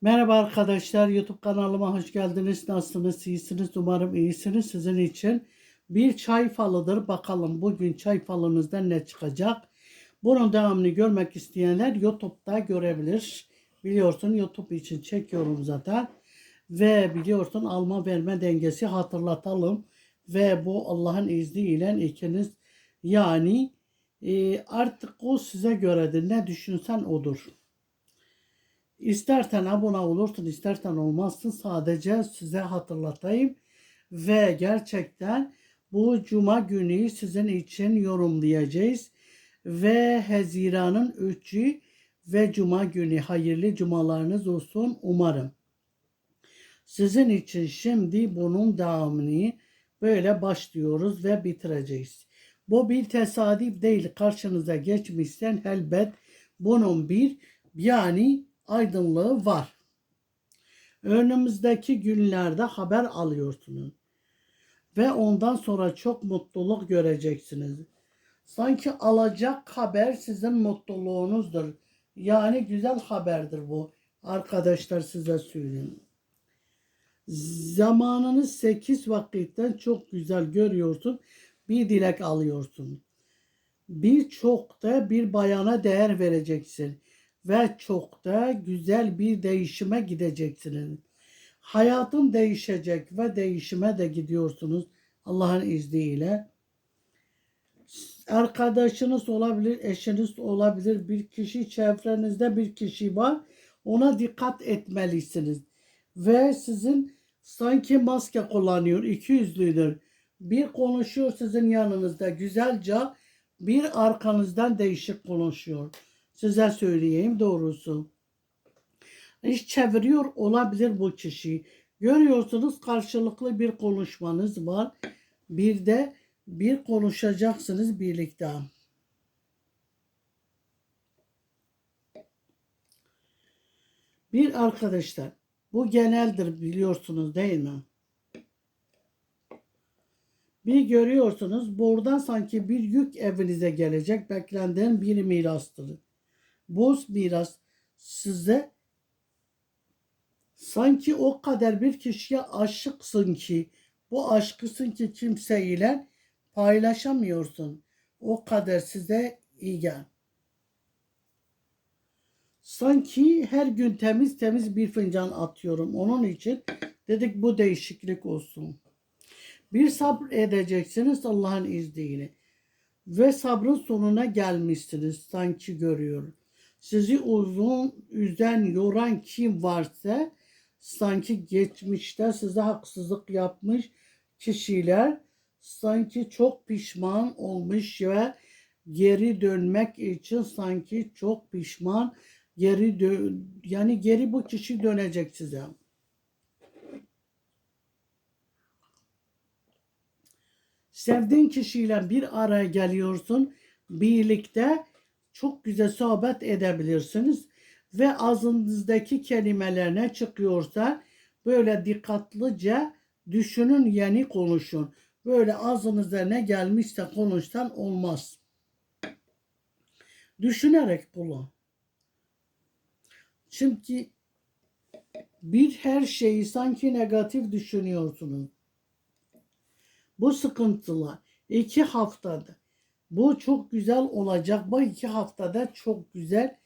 Merhaba arkadaşlar, YouTube kanalıma hoş geldiniz. Nasılsınız? İyisiniz? Umarım iyisiniz. Sizin için bir çay falıdır. Bakalım bugün çay falınızda ne çıkacak? Bunun devamını görmek isteyenler YouTube'da görebilir. Biliyorsun YouTube için çekiyorum zaten. Ve biliyorsun alma verme dengesi hatırlatalım. Ve bu Allah'ın izniyle ikiniz yani e, artık o size göredir. Ne düşünsen odur. İstersen abone olursun, istersen olmazsın. Sadece size hatırlatayım. Ve gerçekten bu cuma günü sizin için yorumlayacağız. Ve Haziran'ın 3'ü ve cuma günü hayırlı cumalarınız olsun umarım. Sizin için şimdi bunun devamını böyle başlıyoruz ve bitireceğiz. Bu bir tesadüf değil. Karşınıza geçmişsen elbet bunun bir yani aydınlığı var. Önümüzdeki günlerde haber alıyorsunuz. Ve ondan sonra çok mutluluk göreceksiniz. Sanki alacak haber sizin mutluluğunuzdur. Yani güzel haberdir bu. Arkadaşlar size söyleyeyim. Zamanınız 8 vakitten çok güzel görüyorsun. Bir dilek alıyorsun. Birçok da bir bayana değer vereceksin ve çok da güzel bir değişime gideceksiniz. Hayatın değişecek ve değişime de gidiyorsunuz Allah'ın izniyle. Arkadaşınız olabilir, eşiniz olabilir, bir kişi çevrenizde bir kişi var. Ona dikkat etmelisiniz. Ve sizin sanki maske kullanıyor, iki yüzlüdür. Bir konuşuyor sizin yanınızda güzelce, bir arkanızdan değişik konuşuyor. Size söyleyeyim doğrusu. İş çeviriyor olabilir bu kişi. Görüyorsunuz karşılıklı bir konuşmanız var. Bir de bir konuşacaksınız birlikte. Bir arkadaşlar bu geneldir biliyorsunuz değil mi? Bir görüyorsunuz buradan sanki bir yük evinize gelecek beklendiğin bir mirastır. Bu miras size sanki o kadar bir kişiye aşıksın ki bu aşkısın ki kimseyle paylaşamıyorsun. O kadar size iyi gel. Sanki her gün temiz temiz bir fincan atıyorum. Onun için dedik bu değişiklik olsun. Bir sabır edeceksiniz Allah'ın izniyle. Ve sabrın sonuna gelmişsiniz sanki görüyorum. Sizi uzun üzen, yoran kim varsa sanki geçmişte size haksızlık yapmış kişiler sanki çok pişman olmuş ve geri dönmek için sanki çok pişman geri dön yani geri bu kişi dönecek size. Sevdiğin kişiyle bir araya geliyorsun. Birlikte çok güzel sohbet edebilirsiniz. Ve ağzınızdaki kelimeler ne çıkıyorsa böyle dikkatlice düşünün yeni konuşun. Böyle ağzınıza ne gelmişse konuştan olmaz. Düşünerek kullan. Çünkü bir her şeyi sanki negatif düşünüyorsunuz. Bu sıkıntılar iki haftada bu çok güzel olacak. Bu iki haftada çok güzel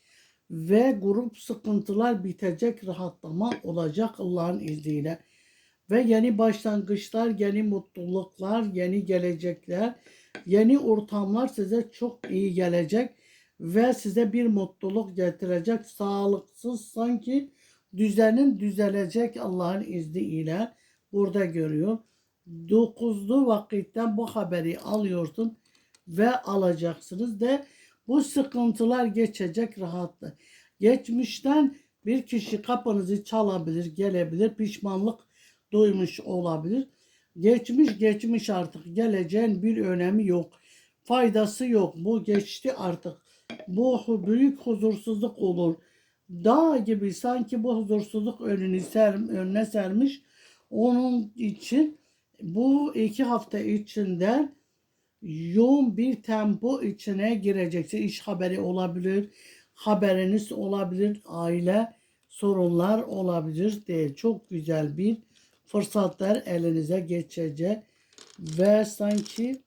ve grup sıkıntılar bitecek, rahatlama olacak Allah'ın izniyle. Ve yeni başlangıçlar, yeni mutluluklar, yeni gelecekler, yeni ortamlar size çok iyi gelecek ve size bir mutluluk getirecek. Sağlıksız sanki düzenin düzelecek Allah'ın izniyle burada görüyor. Dokuzlu vakitten bu haberi alıyorsun ve alacaksınız de bu sıkıntılar geçecek rahatlı. Geçmişten bir kişi kapınızı çalabilir, gelebilir, pişmanlık duymuş olabilir. Geçmiş geçmiş artık geleceğin bir önemi yok. Faydası yok. Bu geçti artık. Bu büyük huzursuzluk olur. Dağ gibi sanki bu huzursuzluk önünü ser, önüne sermiş. Onun için bu iki hafta içinde yoğun bir tempo içine gireceksin. İş haberi olabilir, haberiniz olabilir, aile sorunlar olabilir değil. Çok güzel bir fırsatlar elinize geçecek ve sanki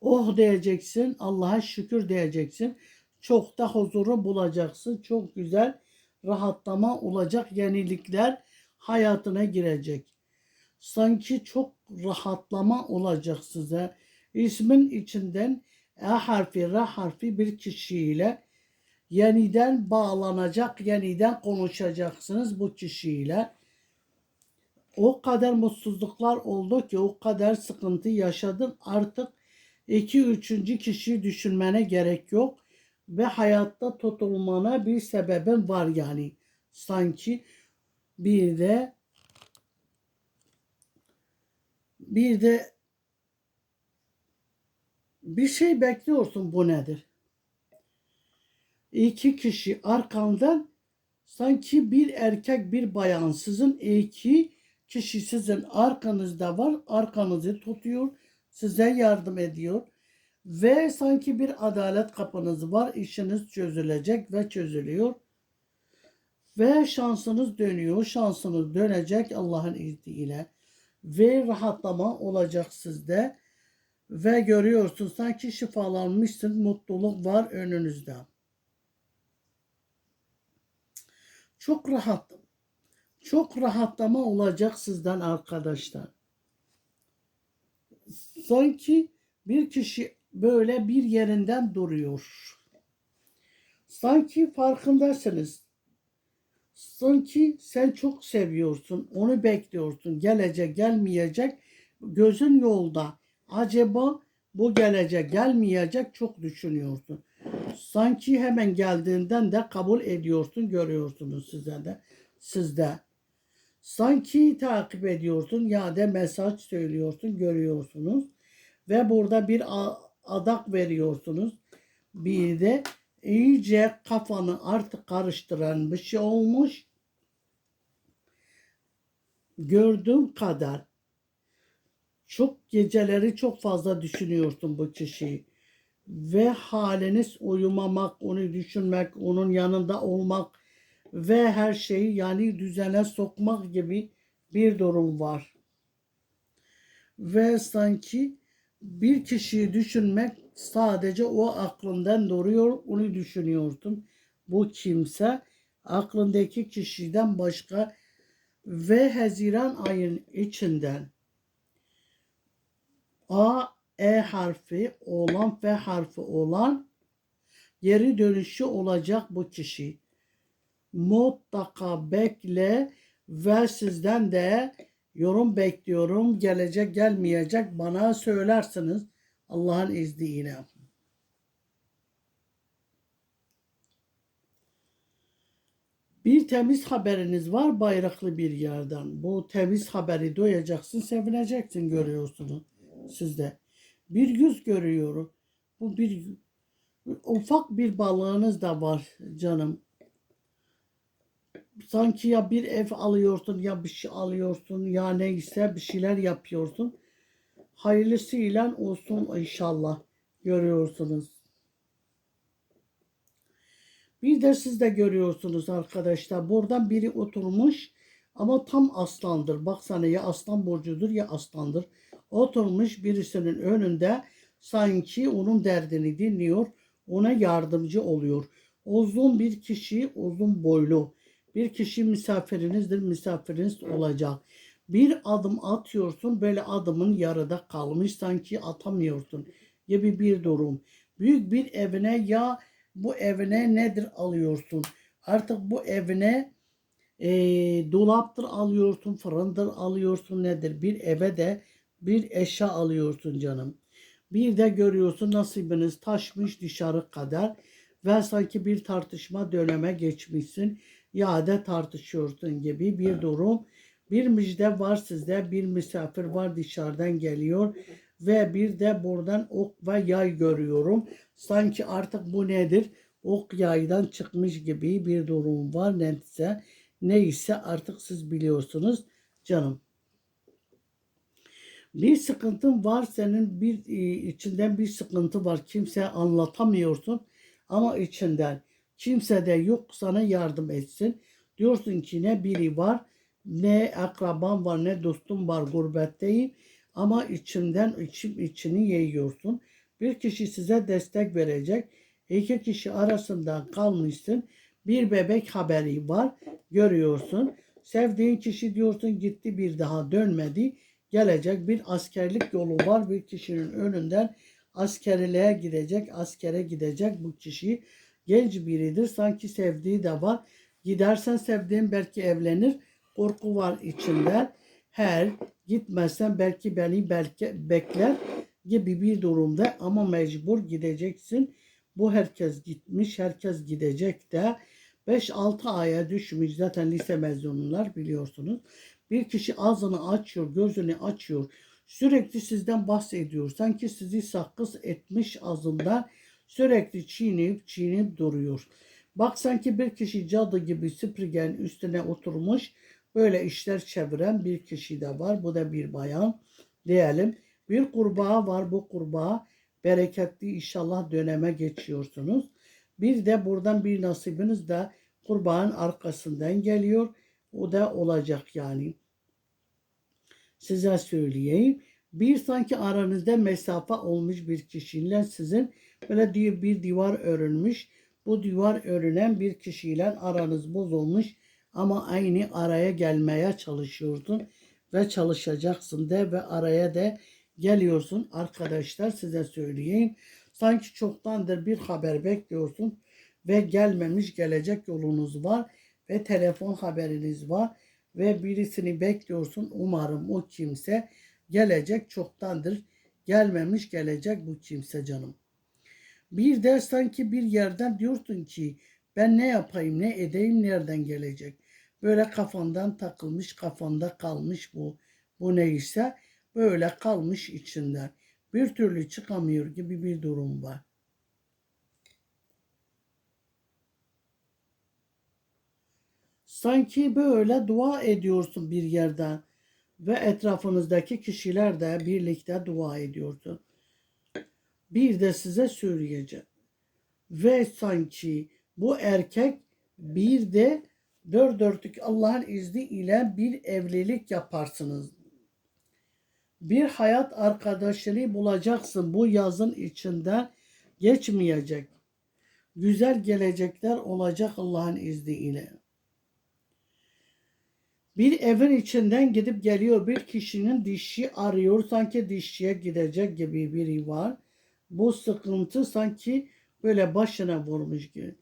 oh diyeceksin, Allah'a şükür diyeceksin. Çok da huzuru bulacaksın. Çok güzel rahatlama olacak. Yenilikler hayatına girecek. Sanki çok rahatlama olacak size. İsmin içinden E harfi, R harfi bir kişiyle yeniden bağlanacak, yeniden konuşacaksınız bu kişiyle. O kadar mutsuzluklar oldu ki, o kadar sıkıntı yaşadın. Artık iki üçüncü kişiyi düşünmene gerek yok. Ve hayatta tutulmana bir sebebin var yani. Sanki bir de bir de bir şey bekliyorsun bu nedir? İki kişi arkandan sanki bir erkek bir bayan sizin iki kişi sizin arkanızda var arkanızı tutuyor size yardım ediyor ve sanki bir adalet kapınız var işiniz çözülecek ve çözülüyor ve şansınız dönüyor şansınız dönecek Allah'ın izniyle ve rahatlama olacak sizde ve görüyorsun sanki şifalanmışsın mutluluk var önünüzde. Çok rahat. Çok rahatlama olacak sizden arkadaşlar. Sanki bir kişi böyle bir yerinden duruyor. Sanki farkındasınız. Sanki sen çok seviyorsun, onu bekliyorsun. Gelecek, gelmeyecek. Gözün yolda. Acaba bu gelecek, gelmeyecek çok düşünüyorsun. Sanki hemen geldiğinden de kabul ediyorsun, görüyorsunuz size de, sizde. Sanki takip ediyorsun ya da mesaj söylüyorsun, görüyorsunuz. Ve burada bir adak veriyorsunuz. Bir de iyice kafanı artık karıştıran bir şey olmuş. Gördüğüm kadar çok geceleri çok fazla düşünüyorsun bu kişiyi ve haliniz uyumamak, onu düşünmek, onun yanında olmak ve her şeyi yani düzene sokmak gibi bir durum var. Ve sanki bir kişiyi düşünmek sadece o aklından duruyor, onu düşünüyorsun. Bu kimse aklındaki kişiden başka ve Haziran ayın içinden A, E harfi olan, F harfi olan geri dönüşü olacak bu kişi. Mutlaka bekle ve sizden de yorum bekliyorum. Gelecek gelmeyecek bana söylersiniz Allah'ın izniyle. Bir temiz haberiniz var bayraklı bir yerden. Bu temiz haberi duyacaksın, sevineceksin görüyorsunuz sizde. Bir yüz görüyorum. Bu bir ufak bir balığınız da var canım. Sanki ya bir ev alıyorsun ya bir şey alıyorsun ya neyse bir şeyler yapıyorsun. Hayırlısıyla olsun inşallah görüyorsunuz. Bir de siz de görüyorsunuz arkadaşlar. Buradan biri oturmuş ama tam aslandır. Baksana ya aslan burcudur ya aslandır. Oturmuş birisinin önünde sanki onun derdini dinliyor. Ona yardımcı oluyor. Uzun bir kişi, uzun boylu. Bir kişi misafirinizdir, misafiriniz olacak. Bir adım atıyorsun, böyle adımın yarıda kalmış, sanki atamıyorsun gibi bir durum. Büyük bir evine ya bu evine nedir alıyorsun? Artık bu evine e, dolaptır alıyorsun, fırındır alıyorsun nedir? Bir eve de bir eşya alıyorsun canım. Bir de görüyorsun nasibiniz taşmış dışarı kadar ve sanki bir tartışma döneme geçmişsin ya da tartışıyorsun gibi bir durum. Bir müjde var sizde, bir misafir var dışarıdan geliyor ve bir de buradan ok ve yay görüyorum. Sanki artık bu nedir? Ok yaydan çıkmış gibi bir durum var neyse. Neyse artık siz biliyorsunuz canım. Bir sıkıntın var senin bir e, içinden bir sıkıntı var. Kimseye anlatamıyorsun ama içinden. Kimse de yok sana yardım etsin. Diyorsun ki ne biri var, ne akraban var, ne dostum var, gurbetteyim. Ama içimden içim içini yiyorsun. Bir kişi size destek verecek. İki kişi arasından kalmışsın. Bir bebek haberi var. Görüyorsun. Sevdiğin kişi diyorsun gitti bir daha dönmedi. Gelecek bir askerlik yolu var. Bir kişinin önünden askerliğe gidecek. Askere gidecek bu kişi. Genç biridir. Sanki sevdiği de var. Gidersen sevdiğin belki evlenir. Korku var içinde. Her gitmezsen belki beni belki bekler gibi bir durumda ama mecbur gideceksin. Bu herkes gitmiş, herkes gidecek de 5-6 aya düşmüş zaten lise mezunlar biliyorsunuz. Bir kişi ağzını açıyor, gözünü açıyor. Sürekli sizden bahsediyor. Sanki sizi sakız etmiş ağzından sürekli çiğneyip çiğneyip duruyor. Bak sanki bir kişi cadı gibi süpürgenin üstüne oturmuş böyle işler çeviren bir kişi de var. Bu da bir bayan diyelim. Bir kurbağa var. Bu kurbağa bereketli inşallah döneme geçiyorsunuz. Bir de buradan bir nasibiniz de kurbağanın arkasından geliyor. O da olacak yani. Size söyleyeyim. Bir sanki aranızda mesafe olmuş bir kişiyle sizin böyle bir divar örülmüş. Bu divar örülen bir kişiyle aranız bozulmuş ama aynı araya gelmeye çalışıyorsun ve çalışacaksın de ve araya da geliyorsun arkadaşlar size söyleyeyim. Sanki çoktandır bir haber bekliyorsun ve gelmemiş gelecek yolunuz var ve telefon haberiniz var ve birisini bekliyorsun. Umarım o kimse gelecek çoktandır gelmemiş gelecek bu kimse canım. Bir de sanki bir yerden diyorsun ki ben ne yapayım ne edeyim nereden gelecek. Böyle kafandan takılmış kafanda kalmış bu. Bu neyse böyle kalmış içinden. Bir türlü çıkamıyor gibi bir durum var. Sanki böyle dua ediyorsun bir yerden ve etrafınızdaki kişiler de birlikte dua ediyorsun. Bir de size söyleyeceğim. Ve sanki bu erkek bir de dört dörtlük Allah'ın izniyle bir evlilik yaparsınız. Bir hayat arkadaşını bulacaksın bu yazın içinde geçmeyecek. Güzel gelecekler olacak Allah'ın izniyle. Bir evin içinden gidip geliyor bir kişinin dişi arıyor sanki dişçiye gidecek gibi biri var. Bu sıkıntı sanki böyle başına vurmuş gibi.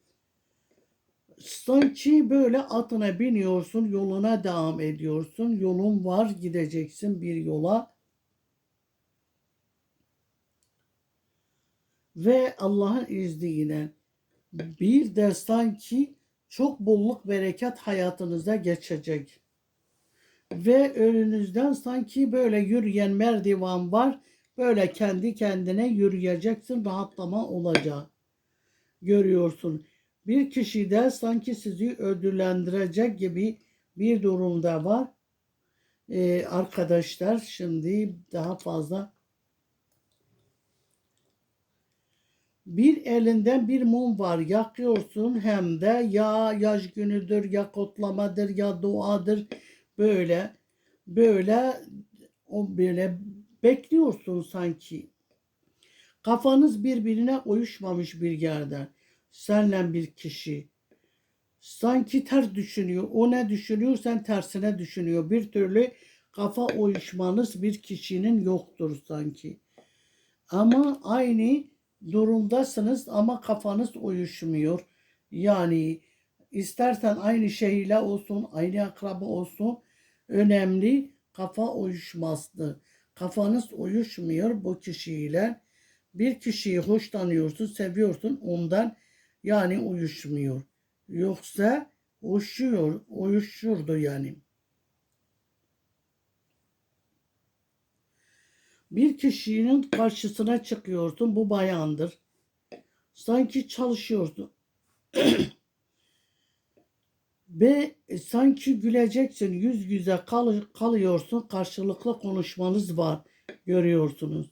Sanki böyle atına biniyorsun yoluna devam ediyorsun. Yolun var gideceksin bir yola. Ve Allah'ın izniyle bir de sanki çok bolluk bereket hayatınıza geçecek ve önünüzden sanki böyle yürüyen merdiven var. Böyle kendi kendine yürüyeceksin rahatlama olacak. Görüyorsun. Bir kişi de sanki sizi ödüllendirecek gibi bir durumda var. Ee, arkadaşlar şimdi daha fazla bir elinden bir mum var yakıyorsun hem de ya yaş günüdür ya kotlamadır ya duadır böyle böyle o böyle bekliyorsun sanki. Kafanız birbirine uyuşmamış bir yerden. Senle bir kişi. Sanki ters düşünüyor. O ne düşünüyor sen tersine düşünüyor. Bir türlü kafa uyuşmanız bir kişinin yoktur sanki. Ama aynı durumdasınız ama kafanız uyuşmuyor. Yani istersen aynı şehirle olsun, aynı akraba olsun önemli kafa uyuşması. Kafanız uyuşmuyor bu kişiyle. Bir kişiyi hoşlanıyorsun, seviyorsun ondan yani uyuşmuyor. Yoksa uyuşuyor, uyuşurdu yani. Bir kişinin karşısına çıkıyorsun, bu bayandır. Sanki çalışıyorsun. Ve sanki güleceksin, yüz yüze kal kalıyorsun, karşılıklı konuşmanız var, görüyorsunuz.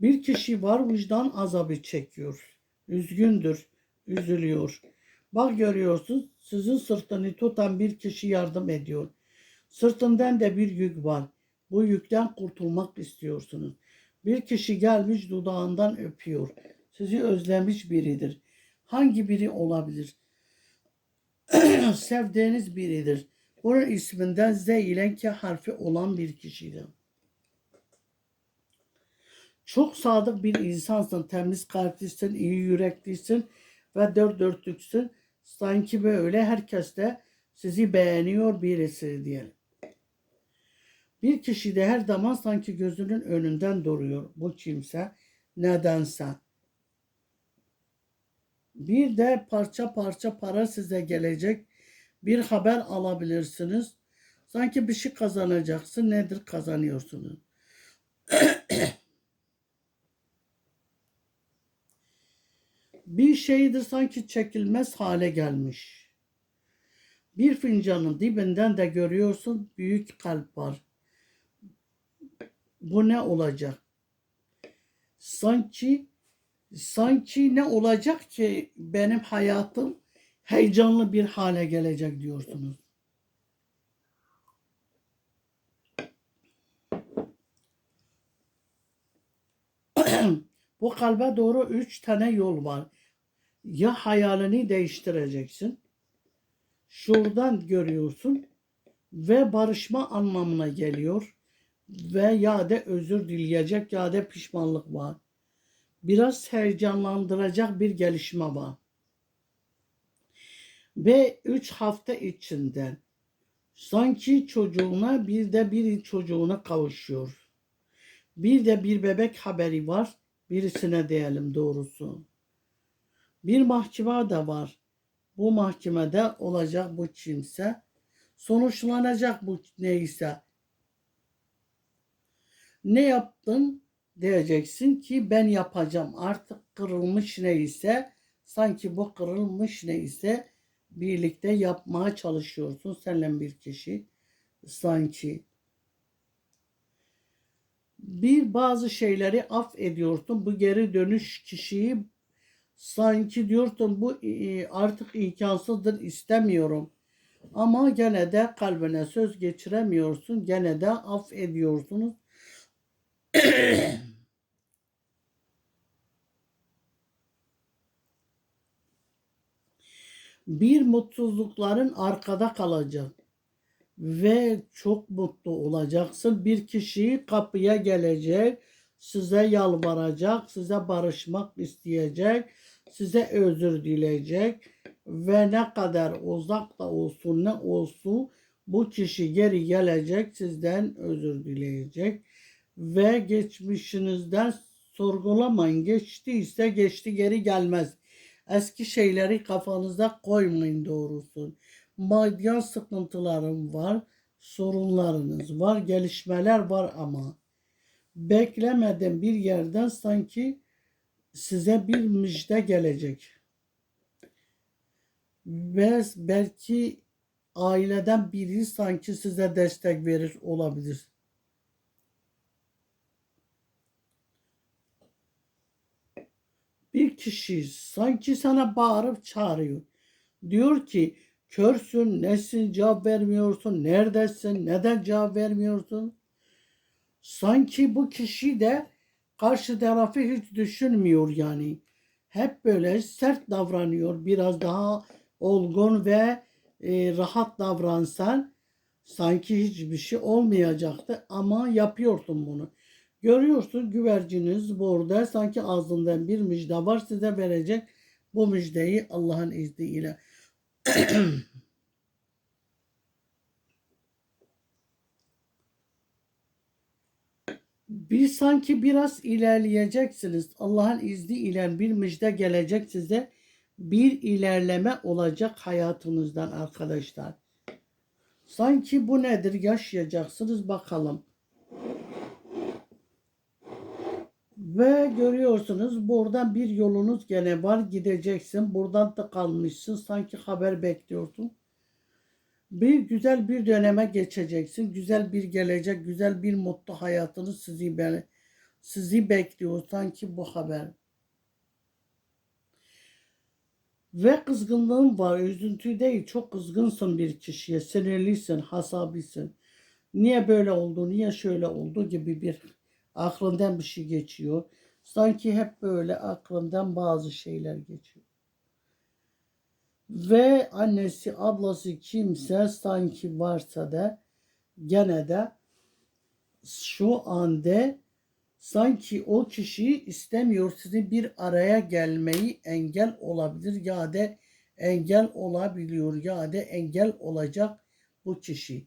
Bir kişi var vicdan azabı çekiyor. Üzgündür, üzülüyor. Bak görüyorsun sizin sırtını tutan bir kişi yardım ediyor. Sırtından da bir yük var. Bu yükten kurtulmak istiyorsunuz. Bir kişi gelmiş dudağından öpüyor. Sizi özlemiş biridir. Hangi biri olabilir? Sevdiğiniz biridir. Bunun isminden Z ile K harfi olan bir kişidir. Çok sadık bir insansın, temiz kalplisin, iyi yüreklisin ve dört dörtlüksün. Sanki böyle herkes de sizi beğeniyor birisi diyelim. Bir kişi de her zaman sanki gözünün önünden duruyor bu kimse nedense. Bir de parça parça para size gelecek. Bir haber alabilirsiniz. Sanki bir şey kazanacaksın. Nedir kazanıyorsunuz? bir şeydir sanki çekilmez hale gelmiş. Bir fincanın dibinden de görüyorsun büyük kalp var. Bu ne olacak? Sanki sanki ne olacak ki benim hayatım heyecanlı bir hale gelecek diyorsunuz. Bu kalbe doğru üç tane yol var. Ya hayalini değiştireceksin. Şuradan görüyorsun ve barışma anlamına geliyor ve ya da özür dileyecek ya da pişmanlık var. Biraz heyecanlandıracak bir gelişme var. Ve 3 hafta içinde sanki çocuğuna bir de bir çocuğuna kavuşuyor. Bir de bir bebek haberi var. Birisine diyelim doğrusu. Bir mahkeme de var. Bu mahkemede olacak bu kimse. Sonuçlanacak bu neyse. Ne yaptın diyeceksin ki ben yapacağım. Artık kırılmış neyse sanki bu kırılmış neyse birlikte yapmaya çalışıyorsun seninle bir kişi sanki bir bazı şeyleri af ediyorsun. Bu geri dönüş kişiyi sanki diyorsun bu e, artık imkansızdır istemiyorum. Ama gene de kalbine söz geçiremiyorsun. Gene de af ediyorsunuz. bir mutsuzlukların arkada kalacak ve çok mutlu olacaksın. Bir kişi kapıya gelecek, size yalvaracak, size barışmak isteyecek, size özür dileyecek ve ne kadar uzak da olsun ne olsun bu kişi geri gelecek, sizden özür dileyecek ve geçmişinizden sorgulamayın. Geçtiyse geçti geri gelmez. Eski şeyleri kafanıza koymayın doğrusu. Maddi sıkıntılarım var, sorunlarınız var, gelişmeler var ama beklemeden bir yerden sanki size bir müjde gelecek. Ve belki aileden biri sanki size destek verir olabilir. Bir kişi sanki sana bağırıp çağırıyor. Diyor ki körsün, nesin cevap vermiyorsun, neredesin, neden cevap vermiyorsun? Sanki bu kişi de karşı tarafı hiç düşünmüyor yani. Hep böyle sert davranıyor. Biraz daha olgun ve e, rahat davransan sanki hiçbir şey olmayacaktı ama yapıyorsun bunu. Görüyorsun güverciniz burada sanki ağzından bir müjde var size verecek bu müjdeyi Allah'ın izniyle. bir sanki biraz ilerleyeceksiniz. Allah'ın izniyle bir müjde gelecek size. Bir ilerleme olacak hayatınızdan arkadaşlar. Sanki bu nedir yaşayacaksınız bakalım. Ve görüyorsunuz buradan bir yolunuz gene var gideceksin. Buradan da kalmışsın sanki haber bekliyorsun. Bir güzel bir döneme geçeceksin. Güzel bir gelecek, güzel bir mutlu hayatınız sizi böyle sizi bekliyor sanki bu haber. Ve kızgınlığın var, üzüntü değil. Çok kızgınsın bir kişiye, sinirlisin, hasabisin. Niye böyle oldu, niye şöyle oldu gibi bir aklından bir şey geçiyor. Sanki hep böyle aklından bazı şeyler geçiyor. Ve annesi, ablası kimse sanki varsa da gene de şu anda sanki o kişi istemiyor sizin bir araya gelmeyi engel olabilir ya da engel olabiliyor ya da engel olacak bu kişi.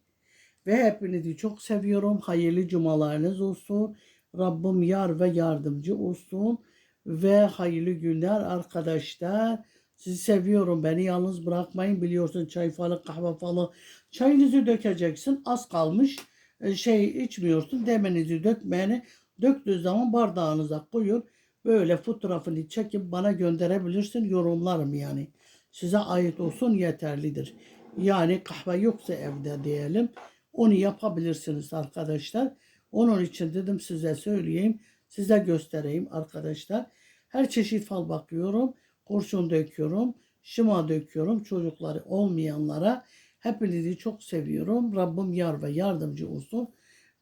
Ve hepinizi çok seviyorum. Hayırlı cumalarınız olsun. Rabbim yar ve yardımcı olsun. Ve hayırlı günler arkadaşlar. Sizi seviyorum. Beni yalnız bırakmayın. Biliyorsun çay falan kahve falan. Çayınızı dökeceksin. Az kalmış. E, Şey içmiyorsun. Demenizi dökmeyeni döktüğü zaman bardağınıza koyun. Böyle fotoğrafını çekip bana gönderebilirsin. Yorumlarım yani. Size ait olsun yeterlidir. Yani kahve yoksa evde diyelim. Onu yapabilirsiniz arkadaşlar. Onun için dedim size söyleyeyim. Size göstereyim arkadaşlar. Her çeşit fal bakıyorum. Kurşun döküyorum. Şıma döküyorum. Çocukları olmayanlara hepinizi çok seviyorum. Rabbim yar ve yardımcı olsun.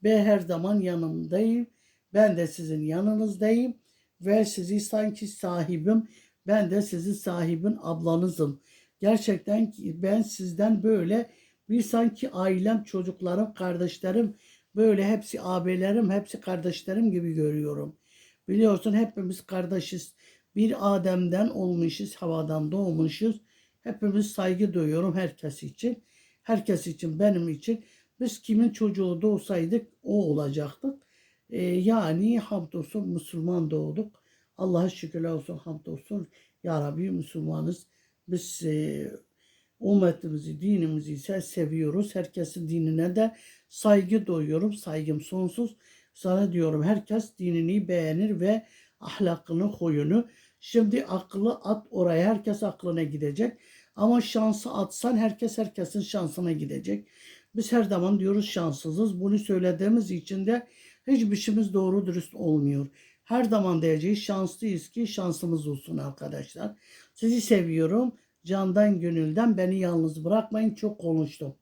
Ve her zaman yanımdayım. Ben de sizin yanınızdayım. Ve sizi sanki sahibim. Ben de sizin sahibin ablanızım. Gerçekten ben sizden böyle bir sanki ailem, çocuklarım, kardeşlerim böyle hepsi abilerim, hepsi kardeşlerim gibi görüyorum. Biliyorsun hepimiz kardeşiz. Bir Adem'den olmuşuz, havadan doğmuşuz. Hepimiz saygı duyuyorum herkes için. Herkes için, benim için. Biz kimin çocuğu doğsaydık o olacaktık. Ee, yani hamdolsun Müslüman doğduk. Allah'a şükürler olsun hamdolsun. Ya Rabbi Müslümanız. Biz e, ümmetimizi, dinimizi ise seviyoruz. Herkesin dinine de saygı duyuyorum. Saygım sonsuz. Sana diyorum herkes dinini beğenir ve ahlakını, huyunu. Şimdi aklı at oraya. Herkes aklına gidecek. Ama şansı atsan herkes herkesin şansına gidecek. Biz her zaman diyoruz şanssızız. Bunu söylediğimiz için de hiçbir şeyimiz doğru dürüst olmuyor. Her zaman diyeceğiz şanslıyız ki şansımız olsun arkadaşlar. Sizi seviyorum. Candan gönülden beni yalnız bırakmayın. Çok konuştum.